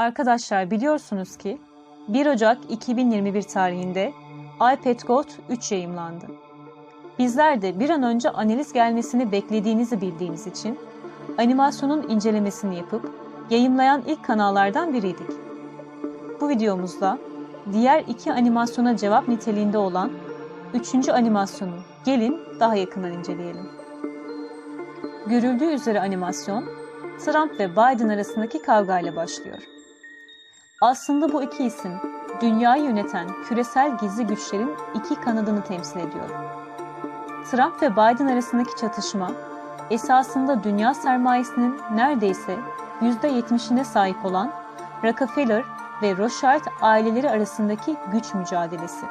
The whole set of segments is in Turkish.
Arkadaşlar biliyorsunuz ki 1 Ocak 2021 tarihinde iPad Gold 3 yayımlandı. Bizler de bir an önce analiz gelmesini beklediğinizi bildiğimiz için animasyonun incelemesini yapıp yayımlayan ilk kanallardan biriydik. Bu videomuzda diğer iki animasyona cevap niteliğinde olan üçüncü animasyonu gelin daha yakından inceleyelim. Görüldüğü üzere animasyon Trump ve Biden arasındaki kavgayla başlıyor. Aslında bu iki isim dünyayı yöneten küresel gizli güçlerin iki kanadını temsil ediyor. Trump ve Biden arasındaki çatışma esasında dünya sermayesinin neredeyse %70'ine sahip olan Rockefeller ve Rothschild aileleri arasındaki güç mücadelesi.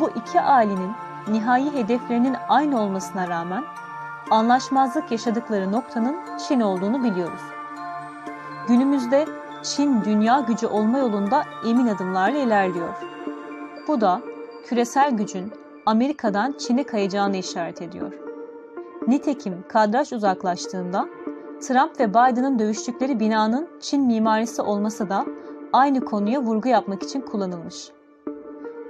Bu iki ailenin nihai hedeflerinin aynı olmasına rağmen anlaşmazlık yaşadıkları noktanın Çin olduğunu biliyoruz. Günümüzde Çin dünya gücü olma yolunda emin adımlarla ilerliyor. Bu da küresel gücün Amerika'dan Çin'e kayacağını işaret ediyor. Nitekim kadraj uzaklaştığında Trump ve Biden'ın dövüştükleri binanın Çin mimarisi olması da aynı konuya vurgu yapmak için kullanılmış.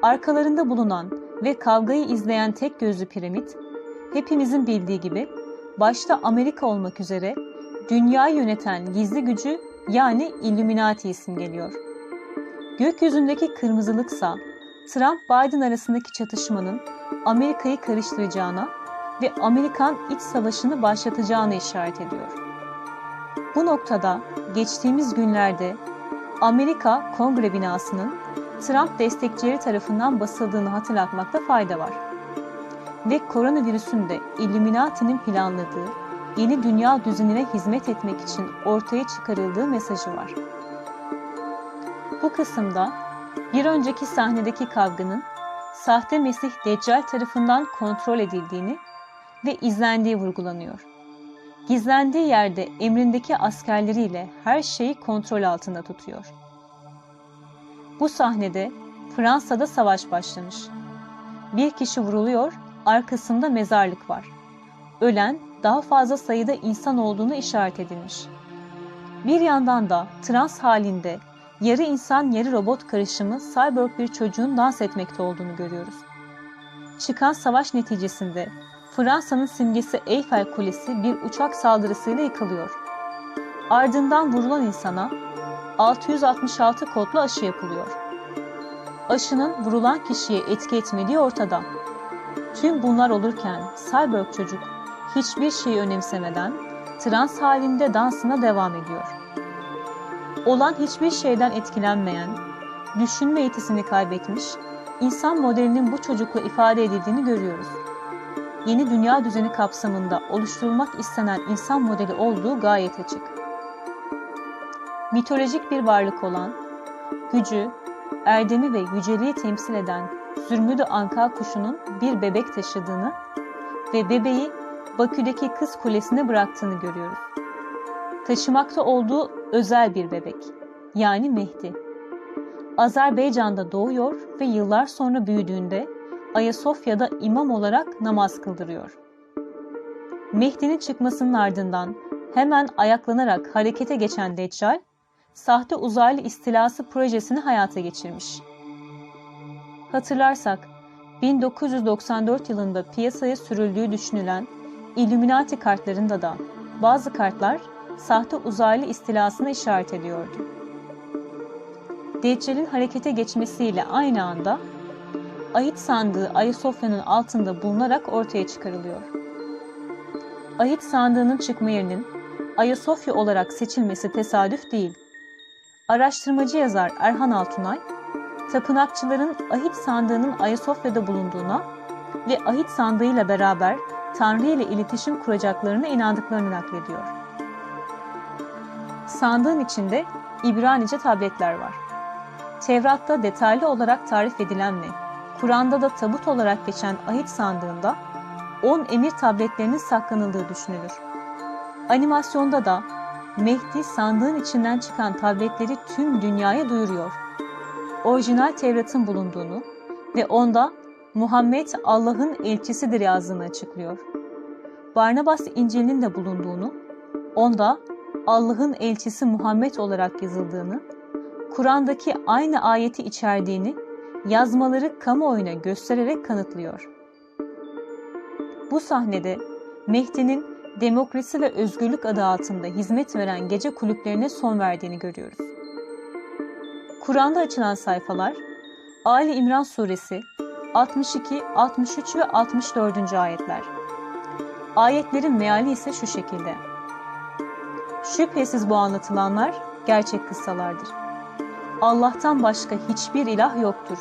Arkalarında bulunan ve kavgayı izleyen tek gözlü piramit, hepimizin bildiği gibi başta Amerika olmak üzere dünyayı yöneten gizli gücü yani Illuminati simgeliyor. Gökyüzündeki kırmızılıksa Trump-Biden arasındaki çatışmanın Amerika'yı karıştıracağına ve Amerikan iç savaşını başlatacağına işaret ediyor. Bu noktada geçtiğimiz günlerde Amerika Kongre binasının Trump destekçileri tarafından basıldığını hatırlatmakta fayda var. Ve koronavirüsün de Illuminati'nin planladığı yeni dünya düzenine hizmet etmek için ortaya çıkarıldığı mesajı var. Bu kısımda bir önceki sahnedeki kavganın sahte Mesih Deccal tarafından kontrol edildiğini ve izlendiği vurgulanıyor. Gizlendiği yerde emrindeki askerleriyle her şeyi kontrol altında tutuyor. Bu sahnede Fransa'da savaş başlamış. Bir kişi vuruluyor, arkasında mezarlık var. Ölen daha fazla sayıda insan olduğunu işaret edilmiş. Bir yandan da trans halinde yarı insan yarı robot karışımı cyborg bir çocuğun dans etmekte olduğunu görüyoruz. Çıkan savaş neticesinde Fransa'nın simgesi Eyfel Kulesi bir uçak saldırısıyla yıkılıyor. Ardından vurulan insana 666 kodlu aşı yapılıyor. Aşının vurulan kişiye etki etmediği ortada. Tüm bunlar olurken Cyborg çocuk hiçbir şeyi önemsemeden trans halinde dansına devam ediyor. Olan hiçbir şeyden etkilenmeyen, düşünme yetisini kaybetmiş, insan modelinin bu çocukla ifade edildiğini görüyoruz. Yeni dünya düzeni kapsamında oluşturulmak istenen insan modeli olduğu gayet açık. Mitolojik bir varlık olan, gücü, erdemi ve yüceliği temsil eden Zürmüdü Anka kuşunun bir bebek taşıdığını ve bebeği Bakü'deki Kız Kulesi'ne bıraktığını görüyoruz. Taşımakta olduğu özel bir bebek, yani Mehdi. Azerbaycan'da doğuyor ve yıllar sonra büyüdüğünde Ayasofya'da imam olarak namaz kıldırıyor. Mehdi'nin çıkmasının ardından hemen ayaklanarak harekete geçen Deccal, sahte uzaylı istilası projesini hayata geçirmiş. Hatırlarsak 1994 yılında piyasaya sürüldüğü düşünülen Illuminati kartlarında da bazı kartlar sahte uzaylı istilasına işaret ediyordu. Deccal'in harekete geçmesiyle aynı anda Ahit sandığı Ayasofya'nın altında bulunarak ortaya çıkarılıyor. Ahit sandığının çıkma yerinin Ayasofya olarak seçilmesi tesadüf değil. Araştırmacı yazar Erhan Altunay, tapınakçıların Ahit sandığının Ayasofya'da bulunduğuna ve Ahit sandığıyla beraber Tanrı ile iletişim kuracaklarına inandıklarını naklediyor. Sandığın içinde İbranice tabletler var. Tevrat'ta detaylı olarak tarif edilen ve Kur'an'da da tabut olarak geçen ahit sandığında 10 emir tabletlerinin saklanıldığı düşünülür. Animasyonda da Mehdi sandığın içinden çıkan tabletleri tüm dünyaya duyuruyor. Orijinal Tevrat'ın bulunduğunu ve onda Muhammed Allah'ın elçisidir yazdığını açıklıyor. Barnabas İncil'inin de bulunduğunu, onda Allah'ın elçisi Muhammed olarak yazıldığını Kur'an'daki aynı ayeti içerdiğini yazmaları kamuoyuna göstererek kanıtlıyor. Bu sahnede Mehdi'nin demokrasi ve özgürlük adı altında hizmet veren gece kulüplerine son verdiğini görüyoruz. Kur'an'da açılan sayfalar Ali İmran Suresi 62, 63 ve 64. ayetler. Ayetlerin meali ise şu şekilde. Şüphesiz bu anlatılanlar gerçek kıssalardır. Allah'tan başka hiçbir ilah yoktur.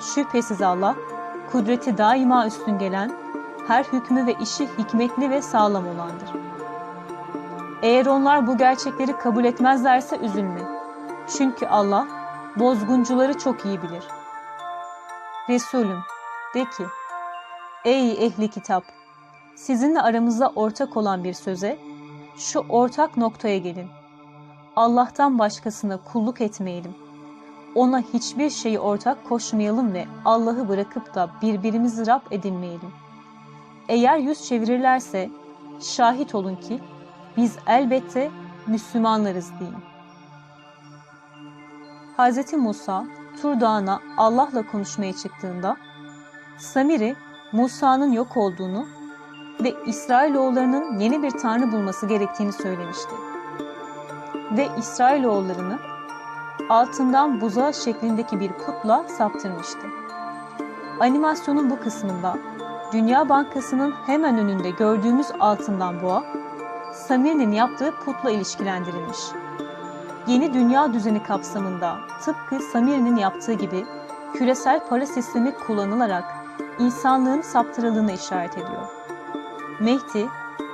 Şüphesiz Allah, kudreti daima üstün gelen, her hükmü ve işi hikmetli ve sağlam olandır. Eğer onlar bu gerçekleri kabul etmezlerse üzülme. Çünkü Allah, bozguncuları çok iyi bilir. Resulüm, de ki, Ey ehli kitap! Sizinle aramızda ortak olan bir söze, şu ortak noktaya gelin. Allah'tan başkasına kulluk etmeyelim. Ona hiçbir şeyi ortak koşmayalım ve Allah'ı bırakıp da birbirimizi Rab edinmeyelim. Eğer yüz çevirirlerse şahit olun ki biz elbette Müslümanlarız deyin. Hz. Musa Tur Dağı'na Allah'la konuşmaya çıktığında Samiri Musa'nın yok olduğunu ve İsrailoğullarının yeni bir tanrı bulması gerektiğini söylemişti. Ve İsrailoğullarını altından buzağı şeklindeki bir putla saptırmıştı. Animasyonun bu kısmında Dünya Bankası'nın hemen önünde gördüğümüz altından boğa, Samir'in yaptığı putla ilişkilendirilmiş. Yeni dünya düzeni kapsamında tıpkı Samir'in yaptığı gibi küresel para sistemi kullanılarak insanlığın saptırıldığına işaret ediyor. Mehdi,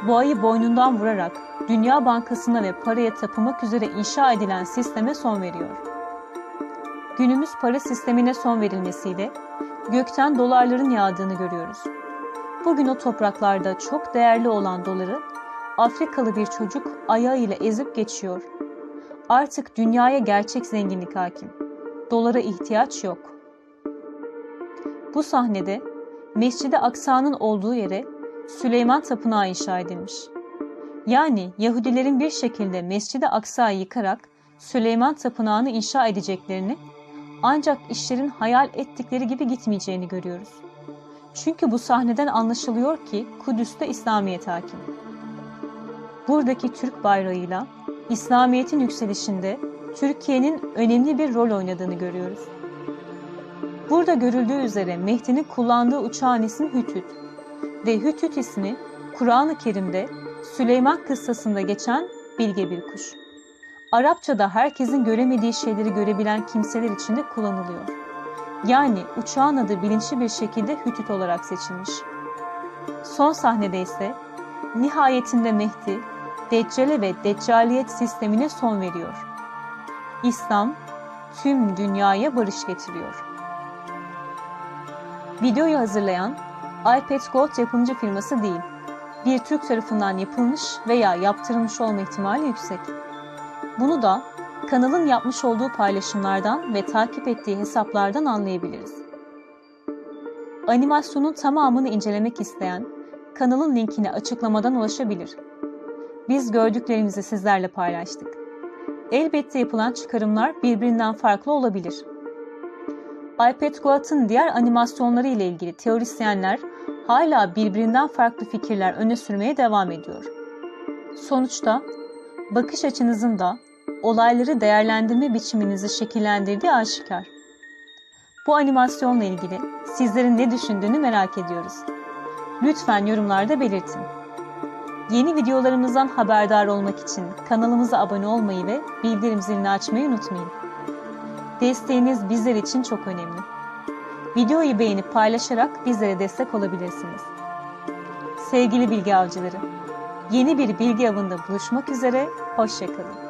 boğayı boynundan vurarak Dünya Bankası'na ve paraya tapınmak üzere inşa edilen sisteme son veriyor. Günümüz para sistemine son verilmesiyle gökten dolarların yağdığını görüyoruz. Bugün o topraklarda çok değerli olan doları Afrikalı bir çocuk ayağıyla ezip geçiyor. Artık dünyaya gerçek zenginlik hakim. Dolara ihtiyaç yok. Bu sahnede Mescid-i Aksa'nın olduğu yere Süleyman Tapınağı inşa edilmiş. Yani Yahudilerin bir şekilde Mescid-i Aksa'yı yıkarak Süleyman Tapınağı'nı inşa edeceklerini ancak işlerin hayal ettikleri gibi gitmeyeceğini görüyoruz. Çünkü bu sahneden anlaşılıyor ki Kudüs'te İslamiyet hakim. Buradaki Türk bayrağıyla İslamiyet'in yükselişinde Türkiye'nin önemli bir rol oynadığını görüyoruz. Burada görüldüğü üzere Mehdi'nin kullandığı uçağın ismi Hütüt ve Hütüt ismi Kur'an-ı Kerim'de Süleyman kıssasında geçen bilge bir kuş. Arapçada herkesin göremediği şeyleri görebilen kimseler için de kullanılıyor. Yani uçağın adı bilinçli bir şekilde Hütüt olarak seçilmiş. Son sahnede ise nihayetinde Mehdi, Deccale ve Deccaliyet sistemine son veriyor. İslam tüm dünyaya barış getiriyor. Videoyu hazırlayan iPad Gold yapımcı firması değil, bir Türk tarafından yapılmış veya yaptırılmış olma ihtimali yüksek. Bunu da kanalın yapmış olduğu paylaşımlardan ve takip ettiği hesaplardan anlayabiliriz. Animasyonun tamamını incelemek isteyen kanalın linkine açıklamadan ulaşabilir. Biz gördüklerimizi sizlerle paylaştık. Elbette yapılan çıkarımlar birbirinden farklı olabilir. iPad Goat'ın diğer animasyonları ile ilgili teorisyenler hala birbirinden farklı fikirler öne sürmeye devam ediyor. Sonuçta bakış açınızın da olayları değerlendirme biçiminizi şekillendirdiği aşikar. Bu animasyonla ilgili sizlerin ne düşündüğünü merak ediyoruz. Lütfen yorumlarda belirtin. Yeni videolarımızdan haberdar olmak için kanalımıza abone olmayı ve bildirim zilini açmayı unutmayın. Desteğiniz bizler için çok önemli. Videoyu beğenip paylaşarak bizlere destek olabilirsiniz. Sevgili bilgi avcıları, yeni bir bilgi avında buluşmak üzere, hoşçakalın.